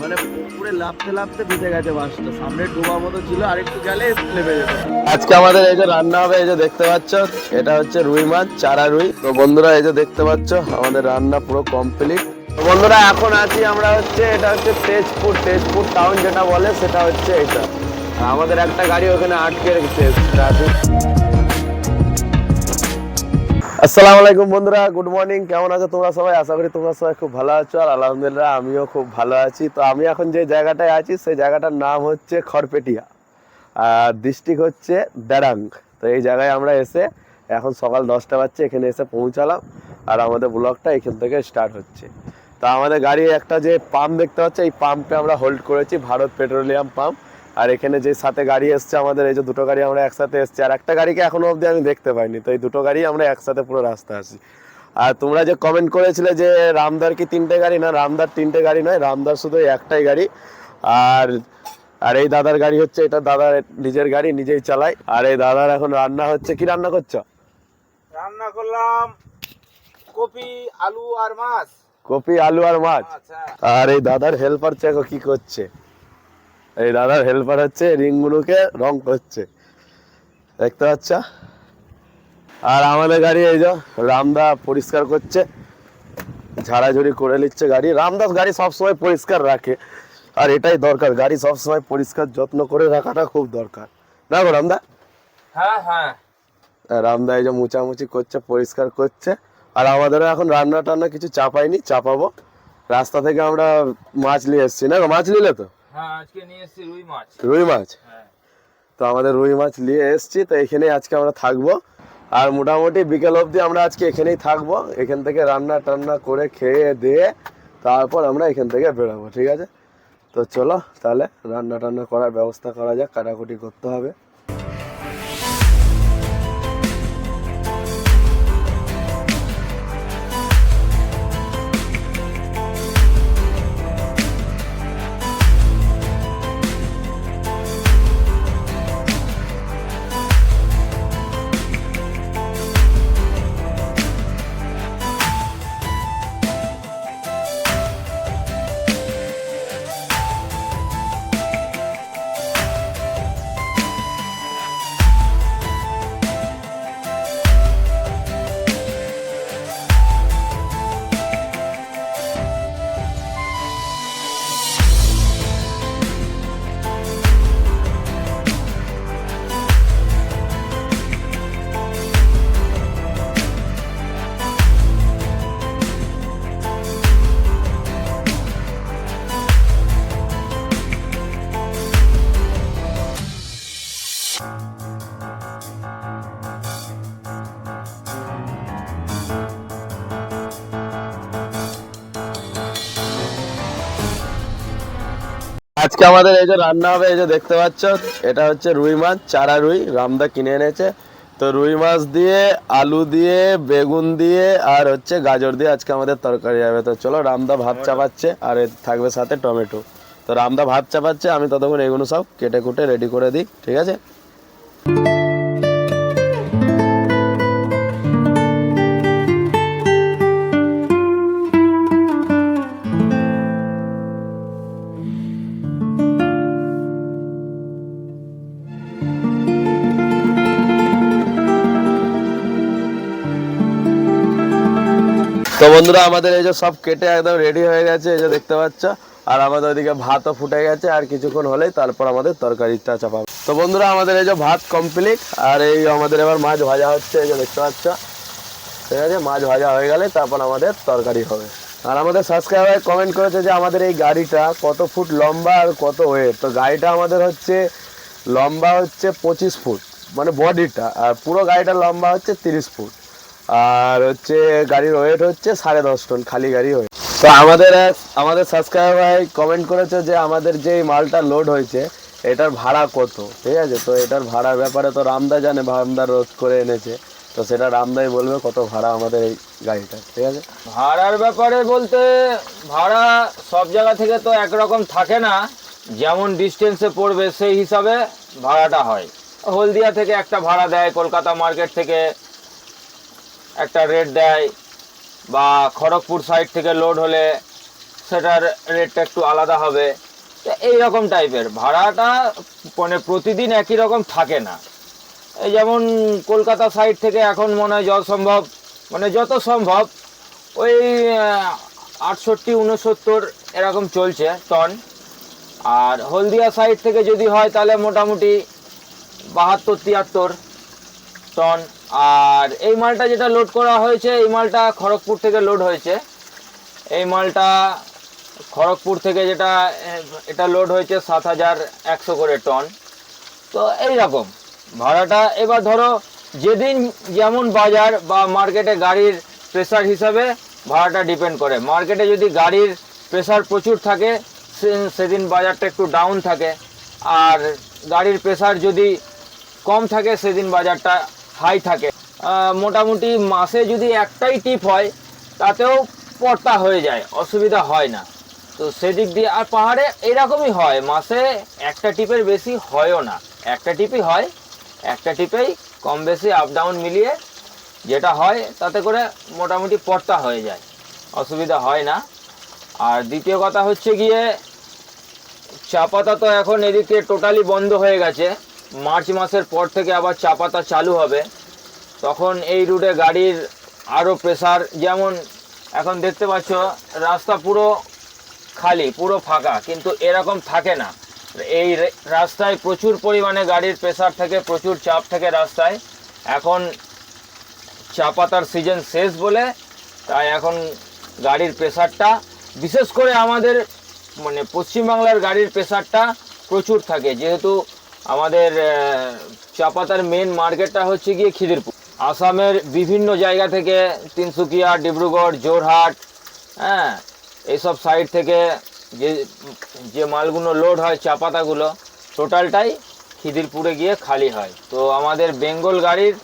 মানে পুকুরে লাফতে লাফতে ভিজে গেছে মাছটা সামনে ডোবা মতো ছিল আরেকটু গেলে নেমে যেত। আজকে আমাদের এই যে রান্না হবে, এই যে দেখতে পাচ্ছ, এটা হচ্ছে রুই মাছ, চারা রুই। তো বন্ধুরা, এই যে দেখতে পাচ্ছ, আমাদের রান্না পুরো কমপ্লিট বন্ধুরা, এখন আছি আমরা হচ্ছে, এটা হচ্ছে তেজপুর তেজপুর টাউন যেটা বলে, সেটা হচ্ছে এটা। আমাদের একটা গাড়ি ওখানে আটকে রেখেছে ট্রাফিক আসসালামু আলাইকুম বন্ধুরা গুড মর্নিং কেমন আছো তোমরা সবাই? আশা করি তোমরা সবাই খুব ভালো আছো, আর আলহামদুলিল্লাহ আমিও খুব ভালো আছি। তো আমি এখন যে জায়গাটায় আছি, সেই জায়গাটার নাম হচ্ছে খড়পেটিয়া, আর ডিস্ট্রিক্ট হচ্ছে দারাং তো এই জায়গায় আমরা এসে এখন সকাল দশটা বাজছে, এখানে এসে পৌঁছালাম, আর আমাদের ব্লগটা এখান থেকে স্টার্ট হচ্ছে। তো আমাদের গাড়ি একটা যে পাম্প দেখতে পাচ্ছি, এই পাম্পে আমরা হোল্ড করেছি, ভারত পেট্রোলিয়াম পাম্প আর এখানে যে সাথে গাড়ি এসছে আমাদের এই যে দুটো গাড়ি আমরা একসাথে এসছি। আর একটা গাড়িকে এখনও অবধি আমি দেখতে পাইনি তো এই দুটো গাড়ি আমরা একসাথে পুরো রাস্তা আছি। আর তোমরা যে কমেন্ট করেছিলে যে রামদার কি তিনটে গাড়ি? না রামদার তিনটে গাড়ি নয় রামদার শুধু একটাই গাড়ি। আর আর এই দাদার গাড়ি হচ্ছে এটা দাদার নিজের গাড়ি নিজেই চালায়। আর এই দাদার এখন রান্না হচ্ছে কি রান্না করছ? রান্না করলাম কপি আলু আর মাছ। কপি আলু আর মাছ। আচ্ছা আর এই দাদার হেল্পার দেখো কি করছে। এই দাদার হেল্পার হচ্ছে রিংগুলোকে রং করছে। দেখতে পাচ্ছ? আর আমাদের গাড়ি এই যে রামদা পরিষ্কার করছে ঝাড়াঝুড়ি করে নিচ্ছে গাড়ি। রামদাস গাড়ি সবসময় পরিষ্কার রাখে আর এটাই দরকার। গাড়ি সবসময় পরিষ্কার যত্ন করে রাখাটা খুব দরকার। না গো রামদা? হ্যাঁ হ্যাঁ। আর রামদা এই যে মুচামুচি করছে পরিষ্কার করছে। আর আমাদেরও এখন রান্না টান্না কিছু চাপাইনি চাপাবো। রাস্তা থেকে আমরা মাছ নিয়ে এসেছি। না মাছ নিলে তো? হ্যাঁ আজকে নিয়ে এসেছি রুই মাছ। রুই মাছ? হ্যাঁ। তো আমাদের রুই মাছ নিয়ে এসেছি তো এখানেই আজকে আমরা থাকব। আর মোটামুটি বিকেল অবধি আমরা আজকে এখানেই থাকব এখান থেকে রান্না টান্না করে খেয়ে দিয়ে তারপর আমরা এখান থেকে বেরোবো ঠিক আছে? তো চলো তাহলে রান্না টান্না করার ব্যবস্থা করা যাক কাটাকুটি করতে হবে। আজকে আমাদের এই যে রান্না হবে এই যে দেখতে পাচ্ছ এটা হচ্ছে রুই মাছ চারা রুই রামদা কিনে এনেছে। তো রুই মাছ দিয়ে আলু দিয়ে বেগুন দিয়ে আর হচ্ছে গাজর দিয়ে আজকে আমাদের তরকারি হবে। তো চলো রামদা ভাত চাপাচ্ছে আর থাকবে সাথে টমেটো। তো রামদা ভাত চাপাচ্ছে আমি ততক্ষণ এগুলো সব কেটে কুটে রেডি করে দিই ঠিক আছে? তো বন্ধুরা, আমাদের এই যে সব কেটে একদম রেডি হয়ে গেছে, এই যে দেখতে পাচ্ছ। আর আমাদের ওইদিকে ভাতও ফুটে গেছে, আর কিছুক্ষণ হলেই তারপর আমাদের তরকারিটা চাপাবে তো বন্ধুরা, আমাদের এই যে ভাত কমপ্লিট আর এই আমাদের এবার মাছ ভাজা হচ্ছে, এই যে দেখতে পাচ্ছ। ঠিক আছে, মাছ ভাজা হয়ে গেলে তারপর আমাদের তরকারি হবে। আর আমাদের সাবস্ক্রাইবার কমেন্ট করেছে যে আমাদের এই গাড়িটা কত ফুট লম্বা আর কত ওয়েট তো গাড়িটা আমাদের হচ্ছে লম্বা হচ্ছে পঁচিশ ফুট মানে বডিটা আর পুরো গাড়িটা লম্বা হচ্ছে তিরিশ ফুট। আর হচ্ছে গাড়ির ওয়েট হচ্ছে সাড়ে দশ টন খালি গাড়ি ওয়েট। তো আমাদের আমাদের সাবস্ক্রাইবার ভাই কমেন্ট করেছে যে আমাদের যে মালটা লোড হয়েছে, এটার ভাড়া কত? ঠিক আছে? তো এটার ভাড়ার ব্যাপারে তো রামদা জানে রামদা রোজ করে এনেছে। তো সেটা রামদাই বলবে কত ভাড়া আমাদের এই গাড়িটা ঠিক আছে? ভাড়ার ব্যাপারে বলতে ভাড়া সব জায়গা থেকে তো একরকম থাকে না। যেমন ডিস্টেন্সে পড়বে সেই হিসাবে ভাড়াটা হয়। হলদিয়া থেকে একটা ভাড়া দেয়, কলকাতা মার্কেট থেকে একটা রেট দেয় বা খড়গপুর সাইড থেকে লোড হলে সেটার রেটটা একটু আলাদা হবে। তো এইরকম টাইপের ভাড়াটা মানে প্রতিদিন একই রকম থাকে না। এই যেমন কলকাতা সাইড থেকে এখন মনে হয় সম্ভব মানে যত সম্ভব, ওই আটষট্টি উনসত্তর এরকম চলছে টন আর হলদিয়া সাইড থেকে যদি হয় তাহলে মোটামুটি বাহাত্তর, তিয়াত্তর টন আর এই মালটা যেটা লোড করা হয়েছে, এই মালটা খড়গপুর থেকে লোড হয়েছে। এই মালটা খড়গপুর থেকে যেটা, এটা লোড হয়েছে সাত হাজার একশো করে টন তো এই রকম। ভাড়াটা এবার ধরো, যেদিন যেমন বাজার বা মার্কেটে গাড়ির প্রেসার হিসাবে ভাড়াটা ডিপেন্ড করে। মার্কেটে যদি গাড়ির প্রেসার প্রচুর থাকে সেদিন বাজারটা একটু ডাউন থাকে। আর গাড়ির প্রেসার যদি কম থাকে, সেদিন বাজারটা হাই থাকে। মোটামুটি মাসে যদি একটাই টিপ হয়, তাতেও পর্তা হয়ে যায়, অসুবিধা হয় না। তো সেদিক দিয়ে, আর পাহাড়ে এরকমই হয়, মাসে একটা টিপের বেশি হয়ও না। একটা টিপই হয়, একটা টিপেই কম বেশি আপ ডাউন মিলিয়ে যেটা হয়, তাতে করে মোটামুটি পর্তা হয়ে যায়, অসুবিধা হয় না। আর দ্বিতীয় কথা হচ্ছে গিয়ে, চা পাতা তো এখন এদিকে টোটালি বন্ধ হয়ে গেছে। মার্চ মাসের পর থেকে আবার চা পাতা চালু হবে। তখন এই রুটে গাড়ির আরও প্রেসার যেমন এখন দেখতে পাচ্ছ, রাস্তা পুরো খালি, পুরো ফাঁকা, কিন্তু এরকম থাকে না। এই রাস্তায় প্রচুর পরিমাণে গাড়ির প্রেসার থেকে, প্রচুর চাপ থেকে রাস্তায়। এখন চা পাতার সিজন শেষ বলে তাই এখন গাড়ির প্রেসারটা বিশেষ করে আমাদের মানে পশ্চিমবাংলার গাড়ির প্রেসারটা প্রচুর থাকে। যেহেতু আমাদের চা পাতার মেন মার্কেটটা হচ্ছে গিয়ে খিদিরপুর। আসামের বিভিন্ন জায়গা থেকে তিনসুকিয়া, ডিব্রুগড় জোরহাট হ্যাঁ এইসব সাইড থেকে যে যে মালগুলো লোড হয় চা পাতাগুলো টোটালটাই খিদিরপুরে গিয়ে খালি হয়। তো আমাদের বেঙ্গল গাড়ির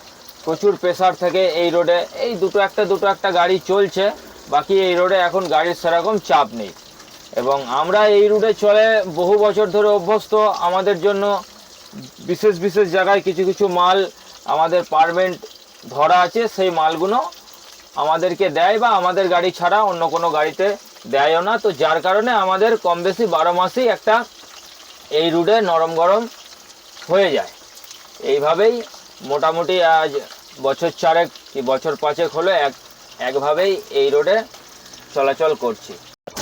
প্রচুর প্রেসার থেকে এই রোডে এই দুটো একটা দুটো একটা গাড়ি চলছে, বাকি এই রোডে এখন গাড়ির সেরকম চাপ নেই। এবং আমরা এই রুটে চলে বহু বছর ধরে অভ্যস্ত, আমাদের জন্য বিশেষ বিশেষ জায়গায় কিছু কিছু মাল আমাদের পারমেন্ট ধরা আছে, সেই মালগুলো আমাদেরকে দেয় বা আমাদের গাড়ি ছাড়া অন্য কোনো গাড়িতে দেয়ও না। তো যার কারণে আমাদের কম বেশি বারো মাসেই একটা এই রুটে নরম গরম হয়ে যায়। এইভাবেই মোটামুটি আজ বছর চারেক কি বছর পাঁচেক হলো, এক, একভাবেই এই রোডে চলাচল করছি।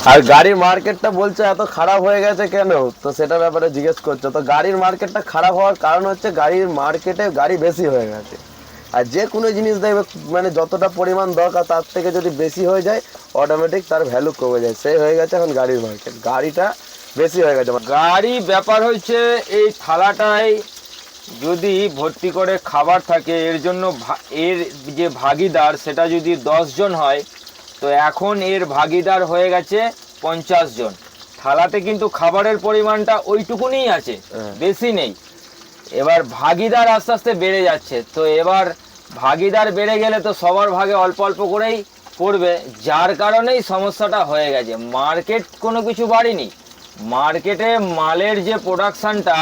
আর গাড়ির মার্কেটটা বলছে এত খারাপ হয়ে গেছে কেন? তো সেটা ব্যাপারে জিজ্ঞেস করছ। তো গাড়ির মার্কেটটা খারাপ হওয়ার কারণ হচ্ছে গাড়ির মার্কেটে গাড়ি বেশি হয়ে গেছে। আর যে কোনো জিনিস দেখবে মানে যতটা পরিমাণ দরকার তার থেকে যদি বেশি হয়ে যায় অটোমেটিক তার ভ্যালু কমে যায়। সেই হয়ে গেছে এখন গাড়ির মার্কেট গাড়িটা বেশি হয়ে গেছে। গাড়ি ব্যাপার হচ্ছে, এই থালাটায় যদি ভর্তি করে খাবার থাকে, এর জন্য এর যে ভাগিদার, সেটা যদি দশ জন হয় তো এখন এর ভাগিদার হয়ে গেছে পঞ্চাশ জন। থালাতে কিন্তু খাবারের পরিমাণটা ওইটুকুনি আছে হ্যাঁ। বেশি নেই। এবার ভাগিদার আস্তে আস্তে বেড়ে যাচ্ছে। তো এবার ভাগিদার বেড়ে গেলে তো সবার ভাগে অল্প অল্প করেই পড়বে যার কারণেই সমস্যাটা হয়ে গেছে। মার্কেট কোনো কিছু বাড়েনি। মার্কেটে মালের যে প্রোডাকশানটা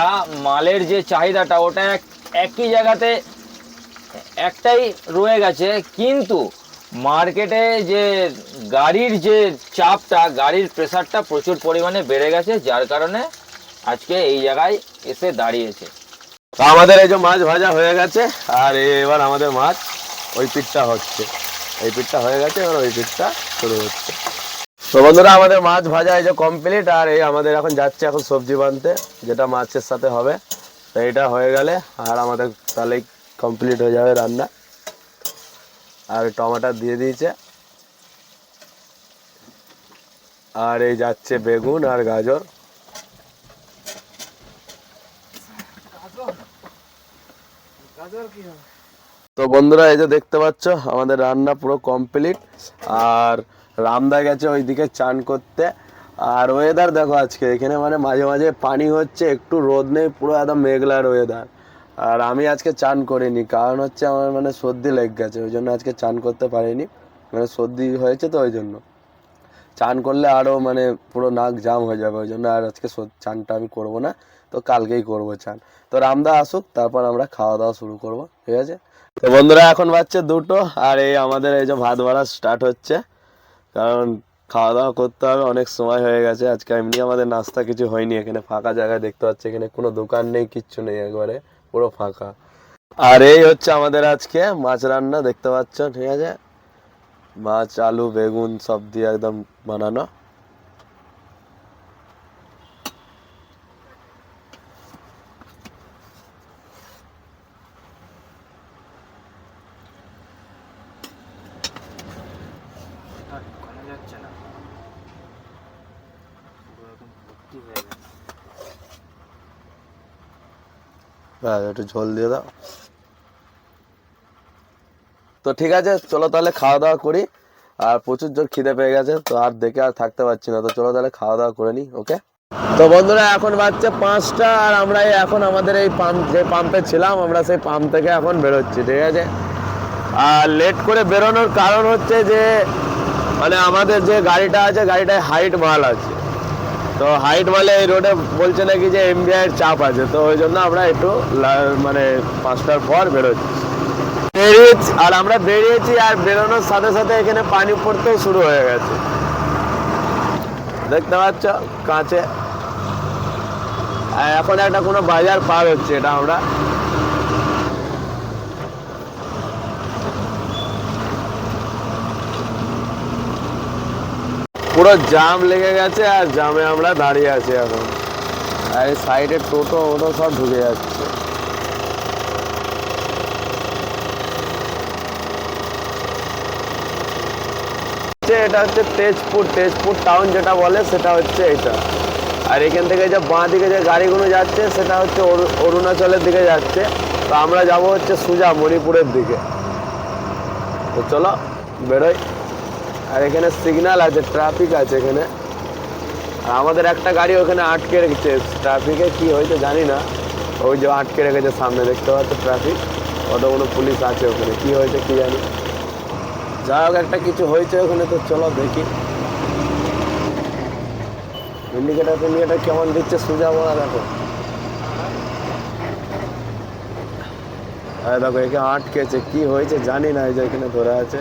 মালের যে চাহিদাটা ওটা এক একই জায়গাতে একটাই রয়ে গেছে। কিন্তু মার্কেটে যে গাড়ির যে চাপটা, গাড়ির প্রেসারটা প্রচুর পরিমাণে বেড়ে গেছে, যার কারণে আজকে এই জায়গায় এসে দাঁড়িয়েছে। আমাদের এই যে মাছ ভাজা হয়ে গেছে, আর এবার আমাদের মাছ ওই পিঠটা হচ্ছে। এই পিঠটা হয়ে গেছে, এবার ওই পিঠটা শুরু হচ্ছে। তো বন্ধুরা, আমাদের মাছ ভাজা এই যে কমপ্লিট আর এই আমাদের এখন যাচ্ছে এখন সবজি বানতে, যেটা মাছের সাথে হবে। তো এটা হয়ে গেলে, আর আমাদের তাহলেই কমপ্লিট হয়ে যাবে রান্না। আর টমাটো দিয়ে দিয়েছে। আর এই যাচ্ছে বেগুন আর গাজর। তো বন্ধুরা, এই যে দেখতে পাচ্ছ, আমাদের রান্না পুরো কমপ্লিট আর রামদা গেছে ওইদিকে চান করতে। আর ওয়েদার দেখো আজকে, এখানে মানে মাঝে মাঝে পানি হচ্ছে, একটু রোদ নেই, পুরো একদম মেঘলার ওয়েদার আর আমি আজকে চান করিনি, কারণ হচ্ছে আমার মানে সর্দি লেগে গেছে, ওই জন্য আজকে চান করতে পারিনি মানে সর্দি হয়েছে তো ওই জন্য। চান করলে আরও মানে পুরো নাক জাম হয়ে যাবে, ওই জন্য আর আজকে চানটা আমি করব না, তো কালকেই করব চান। তো রামদা আসুক, তারপর আমরা খাওয়া দাওয়া শুরু করব, ঠিক আছে? তো বন্ধুরা, এখন বাজছে দুটো, আর এই আমাদের এই যে ভাত বাড়া স্টার্ট হচ্ছে, কারণ খাওয়া দাওয়া করতে হবে, অনেক সময় হয়ে গেছে, আজকে এমনি আমাদের নাস্তা কিছু হয়নি এখানে, ফাঁকা জায়গায় দেখতে পাচ্ছি এখানে কোনো দোকান নেই, কিচ্ছু নেই একবারে। পুরো ফাঁকা। আর এই হচ্ছে আমাদের আজকে মাছ রান্না, দেখতে পাচ্ছ? ঠিক আছে? মাছ, আলু, বেগুন সব দিয়ে একদম বানানো। ব্যাস একটু ঝোল দিয়ে দাও। তো ঠিক আছে, চলো তাহলে খাওয়া দাওয়া করি। আর প্রচুর জোর খিদে পেয়ে গেছে, তো আর দেখে আর থাকতে পারছি না। তো চলো তাহলে খাওয়া দাওয়া করে নিই, ওকে? তো বন্ধুরা, এখন বাজছে পাঁচটা, আর আমরা এখন আমাদের এই পাম্প যে পাম্পে ছিলাম, আমরা সেই পাম্প থেকে এখন বেরোচ্ছি, ঠিক আছে? আর লেট করে বেরোনোর কারণ হচ্ছে যে মানে আমাদের যে গাড়িটা আছে, গাড়িটায় হাইট মাল আছে। তো হাইট মালে এই রোডে বলছে নাকি যে এমবিআই এর চাপ আছে, তো ওই জন্য আমরা একটু মানে পাঁচটার পর বেরোচ্ছি। বেরিয়েছি, আর আমরা বেরিয়েছি আর বেরোনোর সাথে সাথে এখানে পানি পড়তেও শুরু হয়ে গেছে। দেখতে পাচ্ছ কাঁচে। এখন একটা কোনো বাজার পার হচ্ছে এটা আমরা। পুরো জাম লেগে গেছে আর জামে আমরা দাঁড়িয়ে আছি এখন। আর এই সাইডে টোটো ওটো সব ঢুকে যাচ্ছে। এটা হচ্ছে তেজপুর তেজপুর টাউন যেটা বলে, সেটা হচ্ছে এটা। আর এখান থেকে যে বাঁ দিকে যে গাড়িগুলো যাচ্ছে, সেটা হচ্ছে অরুণাচলের দিকে যাচ্ছে। তো আমরা যাব হচ্ছে সুজা, মণিপুরের দিকে। তো চলো, বেরোই। আর এখানে সিগন্যাল আছে ট্রাফিক আছে এখানে। আর আমাদের একটা গাড়ি ওখানে আটকে রেখেছে। ট্রাফিকে কি হয়েছে জানি না। ওই যে আটকে রেখেছে সামনে, দেখতে পাচ্ছ ট্রাফিক অত কোনো পুলিশ আছে ওখানে, কি হয়েছে কি জানি? যা হোক, একটা কিছু হয়েছে ওখানে, তো চলো দেখি। ইন্ডিকেটার ইন্ডিকেটার কেমন দিচ্ছে সোজা বলা দেখো। দেখো, একে আটকেছে, কি হয়েছে জানি না, এই যে এখানে ধরে আছে।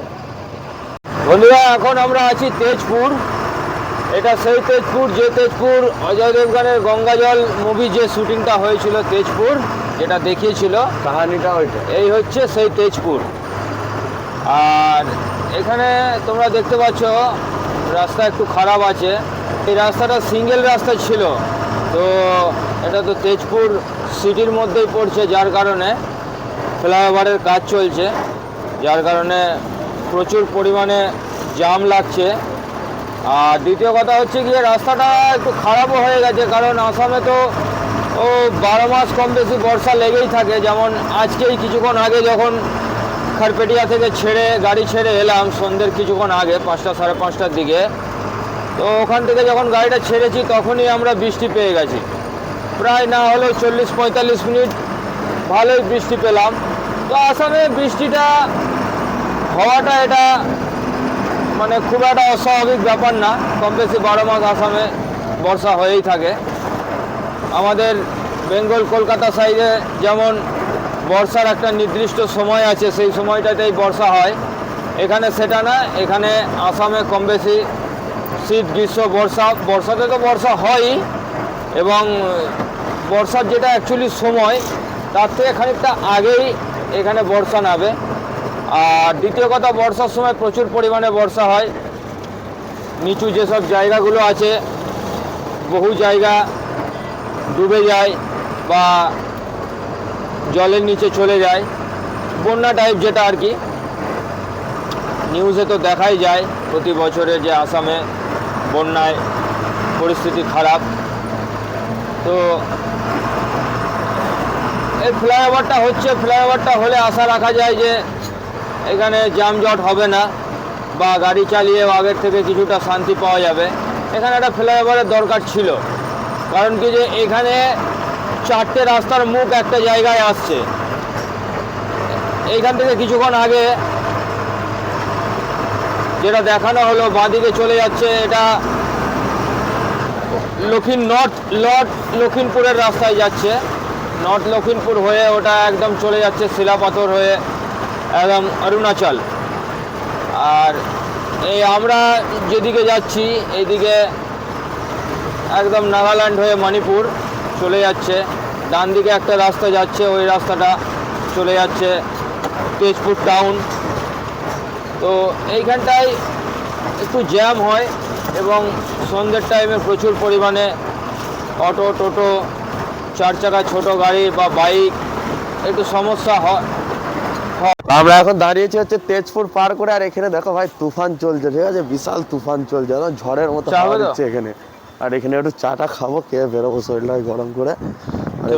বন্ধুরা এখন আমরা আছি তেজপুর। এটা সেই তেজপুর যে তেজপুর অজয় দেবগানের গঙ্গাজল মুভি যে শুটিংটা হয়েছিল তেজপুর যেটা দেখিয়েছিল কাহানিটা ওইটা। এই হচ্ছে সেই তেজপুর। আর এখানে তোমরা দেখতে পাচ্ছ রাস্তা একটু খারাপ আছে। এই রাস্তাটা সিঙ্গেল রাস্তা ছিল। তো এটা তো তেজপুর সিটির মধ্যেই পড়ছে যার কারণে ফ্লাইওভারের কাজ চলছে। যার কারণে প্রচুর পরিমাণে জাম লাগছে। আর দ্বিতীয় কথা হচ্ছে গিয়ে রাস্তাটা একটু খারাপও হয়ে গেছে, কারণ আসামে তো, ও, বারো মাস কম বেশি বর্ষা লেগেই থাকে। যেমন আজকেই কিছুক্ষণ আগে যখন খারপেটিয়া থেকে ছেড়ে, গাড়ি ছেড়ে এলাম, সন্ধ্যের কিছুক্ষণ আগে, পাঁচটা, সাড়ে পাঁচটার দিকে। তো ওখান থেকে যখন গাড়িটা ছেড়েছি, তখনই আমরা বৃষ্টি পেয়ে গেছি। প্রায় না হলেও চল্লিশ, পঁয়তাল্লিশ মিনিট ভালোই বৃষ্টি পেলাম। তো আসামে বৃষ্টিটা হওয়াটা এটা মানে খুব একটা অস্বাভাবিক ব্যাপার না। কম বেশি বারো মাস আসামে বর্ষা হয়েই থাকে। আমাদের বেঙ্গল কলকাতা সাইডে যেমন বর্ষার একটা নির্দিষ্ট সময় আছে, সেই সময়টাতেই বর্ষা হয়। এখানে সেটা না, এখানে আসামে কম বেশি শীত, গ্রীষ্ম, বর্ষা, বর্ষাতে তো বর্ষা হয়ই এবং বর্ষার যেটা অ্যাকচুয়ালি সময়, তার থেকে খানিকটা আগেই এখানে বর্ষা নামে। আর দ্বিতীয় কথা, বর্ষার সময় প্রচুর পরিমাণে বর্ষা হয়। নিচু যেসব জায়গাগুলো আছে, বহু জায়গা ডুবে যায় বা জলের নিচে চলে যায়। বন্যা টাইপ যেটা আর কি নিউজে তো দেখাই যায় প্রতি বছরে যে আসামে বন্যায় পরিস্থিতি খারাপ। তো এই ফ্লাইওভারটা হচ্ছে ফ্লাইওভারটা হলে আশা রাখা যায় যে এখানে যানজট হবে না, বা গাড়ি চালিয়ে আগের থেকে কিছুটা শান্তি পাওয়া যাবে। এখানে একটা ফ্লাইওভারের দরকার ছিল, কারণ কি যে এখানে চারটে রাস্তার মুখ একটা জায়গায় আসছে। এইখান থেকে কিছুক্ষণ আগে যেটা দেখানো হলো, বাঁদিকে চলে যাচ্ছে এটা লক্ষিণ নর্থ নর্থ লক্ষিণপুরের রাস্তায় যাচ্ছে। নর্থ লক্ষিণপুর হয়ে ওটা একদম চলে যাচ্ছে শিলাপাথর হয়ে। একদম অরুণাচল। আর এই আমরা যেদিকে যাচ্ছি, এইদিকে একদম নাগাল্যান্ড হয়ে মণিপুর চলে যাচ্ছে। ডান দিকে একটা রাস্তা যাচ্ছে, ওই রাস্তাটা চলে যাচ্ছে তেজপুর টাউন। তো এইখানটায় একটু জ্যাম হয় এবং সন্ধ্যের টাইমে প্রচুর পরিমাণে অটো, টোটো, চার চাকা, ছোটো গাড়ি বা বাইক, একটু সমস্যা হয় আমরা এখন দাঁড়িয়েছি হচ্ছে তেজপুর পার করে আর এখানে দেখো ভাই তুফান চলছে ঠিক আছে? বিশাল তুফান চলছে একদম ঝড়ের মতো হাওয়া দিচ্ছে এখানে। আর এখানে একটু চাটা খাব খেয়ে বেরোবো শরীরটা গরম করে। আর?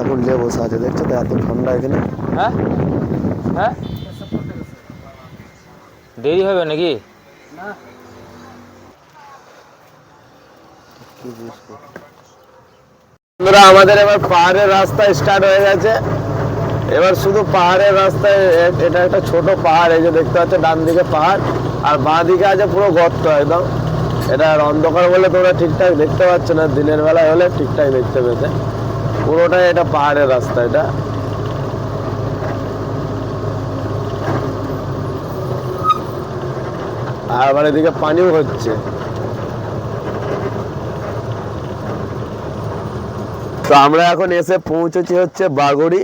আগুন নিয়ে বসে আছে দেখছ তো এত ঠান্ডা এখানে? হ্যাঁ? হ্যাঁ? দেরি হবে নাকি? বন্ধুরা আমাদের এবার পাহাড়ের রাস্তা স্টার্ট হয়ে গেছে। এবার শুধু পাহাড়ের রাস্তায় এটা একটা ছোট পাহাড়, এই যে দেখতে পাচ্ছ ডান দিকে পাহাড়, আর বাঁ দিকে আছে পুরো গর্ত একদম। এটা অন্ধকার বলে তোমরা ঠিকঠাক দেখতে পাচ্ছ না, দিনের বেলায় হলে ঠিকঠাক দেখতে পেতে। পুরোটাই এটা পাহাড়ের রাস্তা এটা। আর আবার এদিকে পানিও হচ্ছে। তো আমরা এখন এসে পৌঁছেছি হচ্ছে বাগড়ি।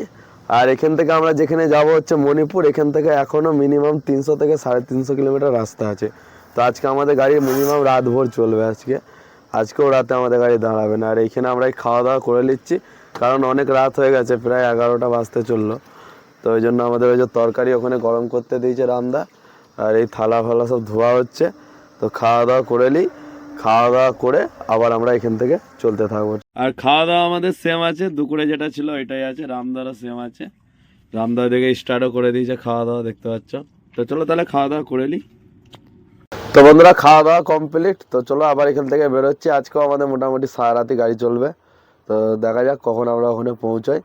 আর এখান থেকে আমরা যেখানে যাব হচ্ছে মণিপুর, এখান থেকে এখনও মিনিমাম তিনশো থেকে সাড়ে তিনশো কিলোমিটার রাস্তা আছে। তো আজকে আমাদের গাড়ি মিনিমাম রাত ভোর চলবে আজকে। আজকেও রাতে আমাদের গাড়ি দাঁড়াবে না। আর এইখানে আমরা এই খাওয়া দাওয়া করে নিচ্ছি, কারণ অনেক রাত হয়ে গেছে, প্রায় এগারোটা বাজতে চলল। তো ওই জন্য আমাদের ওই যে তরকারি ওখানে গরম করতে দিয়েছে রান্দা আর এই থালা ফালা সব ধোয়া হচ্ছে। তো খাওয়া দাওয়া করে নিই। খাওয়া দাওয়া করে আবার আমরা এখান থেকে চলতে থাকব। আর খাওয়া দাওয়া আমাদের সেম আছে দুপুরে যেটা ছিল এটাই আছে রামদারও সেম আছে। রামদা দেখে স্টার্টও করে দিয়েছে খাওয়া দাওয়া দেখতে পাচ্ছ। তো চলো তাহলে খাওয়া দাওয়া করে নিই তো বন্ধুরা খাওয়া দাওয়া কমপ্লিট তো চলো আবার এখান থেকে বেরোচ্ছি। আজকেও আমাদের মোটামুটি সারা রাতি গাড়ি চলবে। তো দেখা যাক কখন আমরা ওখানে পৌঁছাই।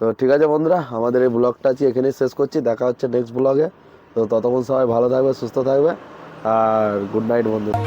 তো ঠিক আছে বন্ধুরা আমাদের এই ব্লগটা আজকে এখানেই শেষ করছি। দেখা হচ্ছে নেক্সট ব্লগে তো ততক্ষণ সবাই ভালো থাকবে সুস্থ থাকবে। আর গুড নাইট বন্ধুরা।